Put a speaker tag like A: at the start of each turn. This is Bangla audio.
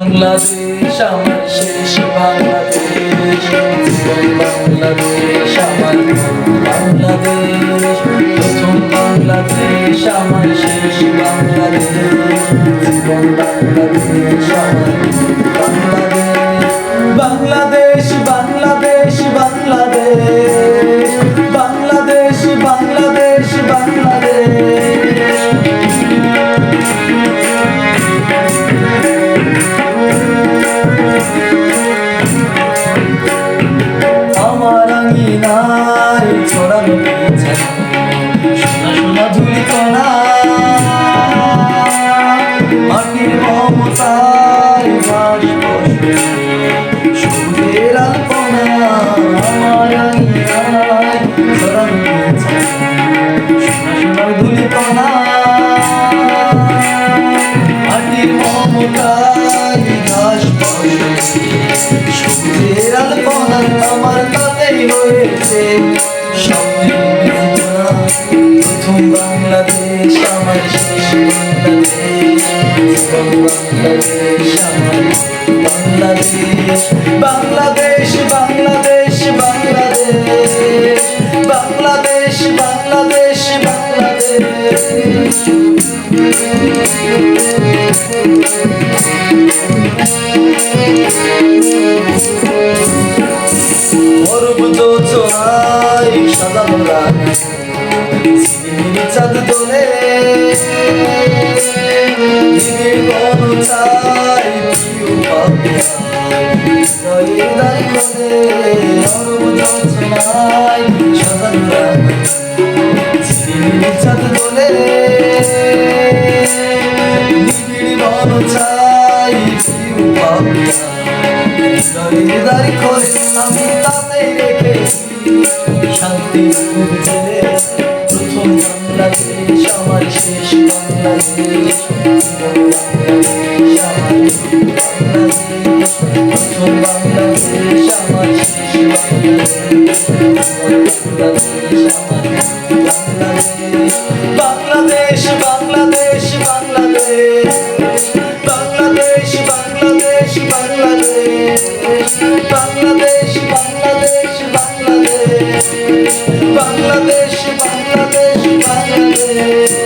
A: বাংলাদেশ, আমার শেষ বাংলাদেশ। জীবন বাংলাদেশ, আমার বাংলাদেশ। প্রথম বাংলাদেশ, আমার শেষ বাংলাদেশ। বাংলাদেশ, আমার আঙিনায় ছড়ানো সোনা সোনা ঝুলি কণা মাটির মমতায় বাস বসে প্রথম বাংলাদেশ আমার শেষ বাংলাদেশ বাংলাদেশ বাংলাদেশ বাংলাদেশ বাংলাদেশ বাংলাদেশ বাংলাদেশ বাংলাদেশ বাংলাদেশ অরূপ চাঁদ তোলে চাই প্রিয় পাপিয়া হৃদয়ে দায় করে অরূপ যোচনায় সাদা মোরা চাঁদ তোলে গণ চাই শান্তি প্রথম বাংলাদেশ আমার শেষ বাংলাদেশ বাংলাদেশ আমার বাংলাদেশ প্রথম বাংলাদেশ আমার শেষ বাংলাদেশ বাংলাদেশ আমার বাংলাদেশ বাংলাদেশ বাংলাদেশ বাংলাদেশ বাংলাদেশ বাংলাদেশ বাংলাদেশ বাংলাদেশ Yeah.